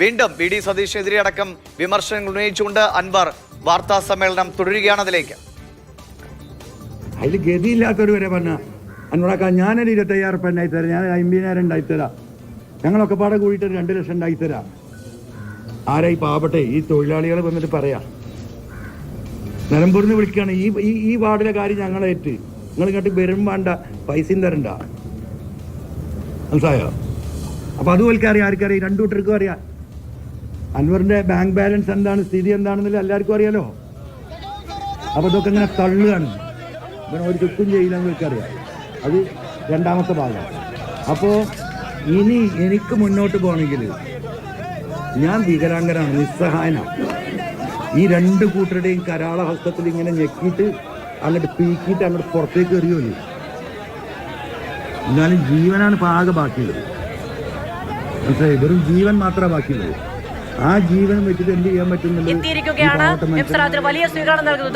വീണ്ടും V D സതീഷിനെതിരെ അടക്കം വിമർശനങ്ങൾ ഉന്നയിച്ചുകൊണ്ട് അൻവർ വാർത്താ സമ്മേളനം തുടരുകയാണ് അതിലേക്ക്. അതിൽ ഗതിയില്ലാത്തവർ വരെ പറഞ്ഞ അൻവറാക്ക ഞാനൊരു ഇരുപത്തയ്യായിരം റുപ്യ ഉണ്ടായി തരാം. ഞാൻ അമ്പതിനായിരം ഉണ്ടായി തരാം. ഞങ്ങളൊക്കെ പാടെ കൂടിയിട്ട് രണ്ട് ലക്ഷം ഉണ്ടായി തരാം. ആരായി പാവട്ടെ ഈ തൊഴിലാളികൾ വന്നിട്ട് പറയാ? നിലമ്പൂരിന്ന് വിളിക്കുകയാണ് ഈ ഈ ഈ വാർഡിലെ കാര്യം ഞങ്ങളേറ്റ് നിങ്ങൾ ഇങ്ങോട്ട് വരും വേണ്ട പൈസയും തരണ്ട. മനസ്സിലായോ? അപ്പൊ അറിയാം ആർക്കറിയാം രണ്ടു കൂട്ടർക്കും അറിയാം. അൻവറിന്റെ ബാങ്ക് ബാലൻസ് എന്താണ് സ്ഥിതി എന്താണെന്നില്ല എല്ലാവർക്കും അറിയാലോ? അപ്പൊ ഇതൊക്കെ ഇങ്ങനെ തള്ളുകയാണ്. ഇവനെ ഒരു ചുറ്റും ചെയ്യില്ല എനിക്കറിയാം അത് രണ്ടാമത്തെ ഭാഗം. അപ്പോൾ ഇനി എനിക്ക് മുന്നോട്ട് പോകണമെങ്കിൽ ഞാൻ വികലാംഗനാണ് നിസ്സഹായനാണ്. ഈ രണ്ട് കൂട്ടരുടെയും കരാള ഹസ്തത്തിൽ ഇങ്ങനെ ഞെക്കിയിട്ട് അങ്ങോട്ട് പീക്കിയിട്ട് അങ്ങോട്ട് പുറത്തേക്ക് എറിയുമല്ലോ എന്നാലും ജീവനാണ് ആകെ ബാക്കിയുള്ളത്. മനസ്സിലായി? വെറും ജീവൻ മാത്രമേ ബാക്കിയുള്ളൂ. ആ ജീവൻ വെച്ചിട്ട് എന്ത് ചെയ്യാൻ പറ്റുന്നില്ല എത്തിയിരിക്കുകയാണ് വലിയ സ്വീകരണം നൽകുന്നു.